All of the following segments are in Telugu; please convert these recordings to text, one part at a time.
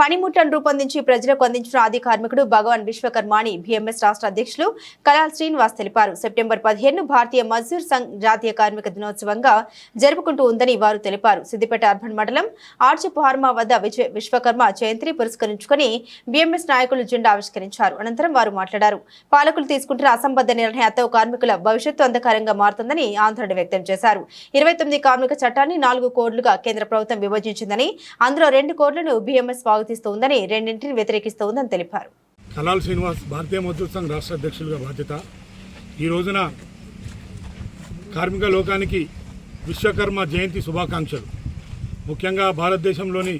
పనిముట్లను రూపొందించి ప్రజలకు అందించిన ఆది కార్మికుడు భగవాన్ విశ్వకర్మాని బీఎంఎస్ రాష్ట్ర అధ్యక్షులు కలాల్ శ్రీనివాస్ తెలిపారు. సెప్టెంబర్ పదిహేను భారతీయ మజ్దూర్ సంఘ్ జాతీయ కార్మిక దినోత్సవంగా జరుపుకుంటూ ఉందని వారు తెలిపారు. సిద్దిపేట అర్బన్ మండలం ఆర్చపు హార్మా వద్ద విశ్వకర్మ జయంతిని పురస్కరించుకుని బీఎంఎస్ నాయకులు జెండా ఆవిష్కరించారు. అనంతరం వారు మాట్లాడారు. పాలకులు తీసుకుంటున్న అసంబద్ధ నిర్ణయాలతో కార్మికుల భవిష్యత్తు అంధకారంగా మారుతుందని ఆందోళన వ్యక్తం చేశారు. ఇరవై తొమ్మిది కార్మిక చట్టాన్ని నాలుగు కోడ్లుగా కేంద్ర ప్రభుత్వం విభజించిందని అందులో రెండు కోడ్లను బీఎంఎస్ స్వాగతిస్తూ ఉందని రెండింటిని వ్యతిరేకిస్తోందని తెలిపారు. కలాల్ శ్రీనివాస్ భారతీయ మజ్దూర్ సంఘ్ రాష్ట్ర అధ్యక్షులుగా బాధ్యత. ఈ రోజున కార్మిక లోకానికి విశ్వకర్మ జయంతి శుభాకాంక్షలు. ముఖ్యంగా భారతదేశంలోని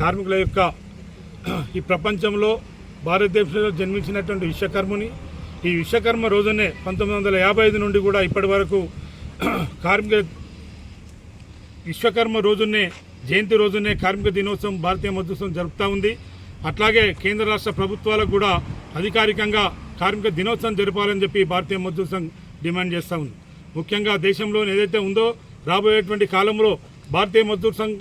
కార్మికుల యొక్క ఈ ప్రపంచంలో భారతదేశంలో జన్మించినటువంటి విశ్వకర్ముని ఈ విశ్వకర్మ రోజునే పంతొమ్మిది వందల యాభై ఐదు నుండి కూడా ఇప్పటి వరకు కార్మిక విశ్వకర్మ రోజునే జయంతి రోజునే కార్మిక దినోత్సవం భారతీయ మజ్దూర్ జరుపుతూ ఉంది. అట్లాగే కేంద్ర రాష్ట్ర ప్రభుత్వాలకు కూడా అధికారికంగా కార్మిక దినోత్సవం జరపాలని చెప్పి భారతీయ మజ్దూర్ సంఘ్ డిమాండ్ చేస్తూ ఉంది. ముఖ్యంగా దేశంలో ఏదైతే ఉందో రాబోయేటువంటి కాలంలో భారతీయ మజ్దూర్ సంఘ్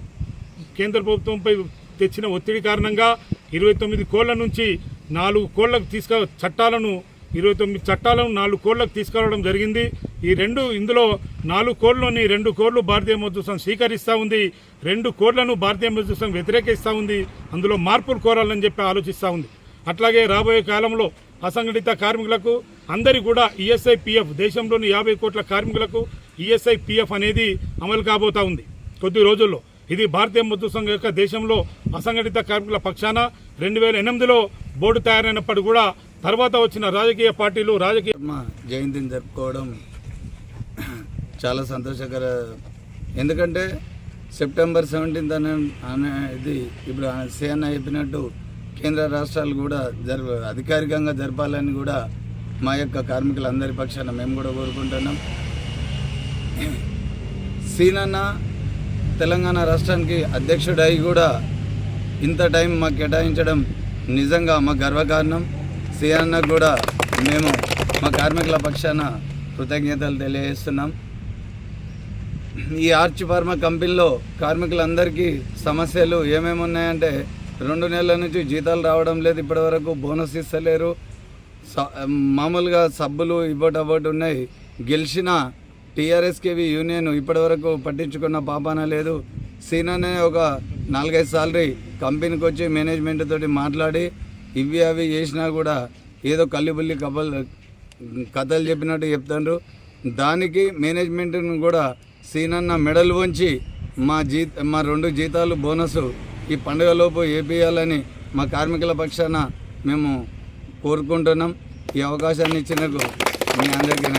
కేంద్ర ప్రభుత్వంపై తెచ్చిన ఒత్తిడి కారణంగా ఇరవై తొమ్మిది కోళ్ళ నుంచి నాలుగు కోళ్ళకు తీసుక చట్టాలను ఇరవై తొమ్మిది చట్టాలను నాలుగు కోళ్ళకు తీసుకురావడం జరిగింది. ఈ రెండు ఇందులో నాలుగు కోళ్ళని రెండు కోళ్ళు భారతీయ మద్దతు సంఘం స్వీకరిస్తూ ఉంది. రెండు కోళ్ళను భారతీయ మద్దతు వ్యతిరేకిస్తూ ఉంది. అందులో మార్పులు కోరాలని చెప్పి ఆలోచిస్తూ ఉంది. అట్లాగే రాబోయే కాలంలో అసంఘటిత కార్మికులకు అందరి కూడా ఈఎస్ఐ పిఎఫ్ దేశంలోని యాభై కోట్ల కార్మికులకు ఈఎస్ఐ పిఎఫ్ అనేది అమలు కాబోతా ఉంది. కొద్ది రోజుల్లో ఇది భారతీయ మద్దతు సంఘం యొక్క దేశంలో అసంఘటిత కార్మికుల పక్షాన రెండు వేల ఎనిమిదిలో బోర్డు తయారైనప్పటికీ కూడా తర్వాత వచ్చిన రాజకీయ పార్టీలు రాజకీయ మా జయంతిని జరుపుకోవడం చాలా సంతోషకర ఎందుకంటే సెప్టెంబర్ సెవెంటీన్త్ అనే అనేది ఇప్పుడు సేన చెప్పినట్టు కేంద్ర రాష్ట్రాలు కూడా జరు అధికారికంగా జరపాలని కూడా మా యొక్క కార్మికులందరి పక్షాన మేము కూడా కోరుకుంటున్నాం. సీనన్న తెలంగాణ రాష్ట్రానికి అధ్యక్షుడై కూడా ఇంత టైం మాకు కేటాయించడం నిజంగా మా గర్వకారణం. సీనన్నకు కూడా మేము మా కార్మికుల పక్షాన కృతజ్ఞతలు తెలియజేస్తున్నాం. ఈ ఆర్చ్ ఫార్మా కంపెనీలో కార్మికులందరికీ సమస్యలు ఏమేమి ఉన్నాయంటే రెండు నెలల నుంచి జీతాలు రావడం లేదు ఇప్పటివరకు బోనస్ ఇస్తలేరు. స- మామూలుగా సబ్బులు ఇవ్వటి అవ్వటి ఉన్నాయి. గెలిచిన టీఆర్ఎస్కేవి యూనియన్ ఇప్పటివరకు పట్టించుకున్న పాపాన లేదు. సీన్ అనే ఒక నాలుగైదు సాలరీ కంపెనీకి వచ్చి మేనేజ్మెంట్ తోటి మాట్లాడి ఇవి అవి చేసినా కూడా ఏదో కల్లిబుల్లి కబల్ కథలు చెప్పినట్టు చెప్తాండ్రు. దానికి మేనేజ్మెంట్ను కూడా సీనన్న మెడల్ వంచి మా జీ మా రెండు జీతాలు బోనస్ ఈ పండుగలోపు ఏపీయాలని మా కార్మికుల పక్షాన మేము కోరుకుంటున్నాం. ఈ అవకాశాన్ని ఇచ్చినకు మీ అందరికీ